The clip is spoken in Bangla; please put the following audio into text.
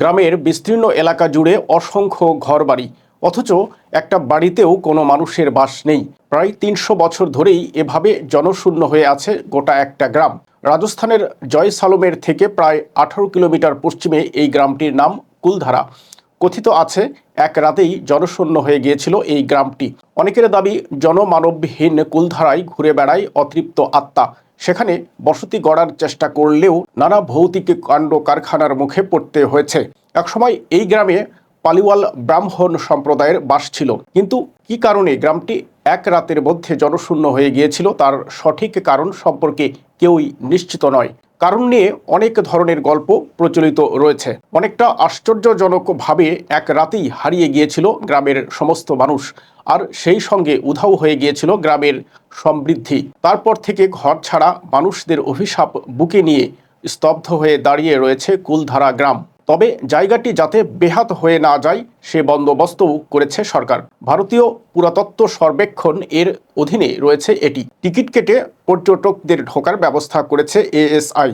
গ্রামের বিস্তীর্ণ এলাকা জুড়ে অসংখ্য ঘরবাড়ি, অথচ একটা বাড়িতেও কোনো মানুষের বাস নেই। প্রায় তিনশো বছর ধরেই এভাবে জনশূন্য হয়ে আছে গোটা একটা গ্রাম। রাজস্থানের জয়সালমের থেকে প্রায় আঠারো কিলোমিটার পশ্চিমে এই গ্রামটির নাম কুলধারা। কথিত আছে, এক রাতেই জনশূন্য হয়ে গিয়েছিল এই গ্রামটি। অনেকের দাবি, জনমানবহীন কুলধারায় ঘুরে বেড়ায় অতৃপ্ত আত্মা। সেখানে বসতি গড়ার চেষ্টা করলেও নানা ভৌতিক কাণ্ড কারখানার মুখে পড়তে হয়েছে। একসময় এই গ্রামে পালিওয়াল ব্রাহ্মণ সম্প্রদায়ের বাস ছিল। কিন্তু কি কারণে গ্রামটি এক রাতের মধ্যে জনশূন্য হয়ে গিয়েছিল তার সঠিক কারণ সম্পর্কে কেউই নিশ্চিত নয়। কারণ নিয়ে অনেক ধরনের গল্প প্রচলিত রয়েছে। অনেকটা আশ্চর্যজনকভাবে এক রাতেই হারিয়ে গিয়েছিল গ্রামের সমস্ত মানুষ, আর সেই সঙ্গে উধাও হয়ে গিয়েছিল গ্রামের সমৃদ্ধি। তারপর থেকে ঘর ছাড়া মানুষদের অভিশাপ বুকে নিয়ে স্তব্ধ হয়ে দাঁড়িয়ে রয়েছে কুলধারা গ্রাম। তবে জায়গাটি যাতে বেহাত হয়ে না যায়, সে বন্দোবস্তও করেছে সরকার। ভারতীয় পুরাতত্ত্ব সর্বেক্ষণ এর অধীনে রয়েছে এটি। টিকিট কেটে পর্যটকদের ঢোকার ব্যবস্থা করেছে এএসআই।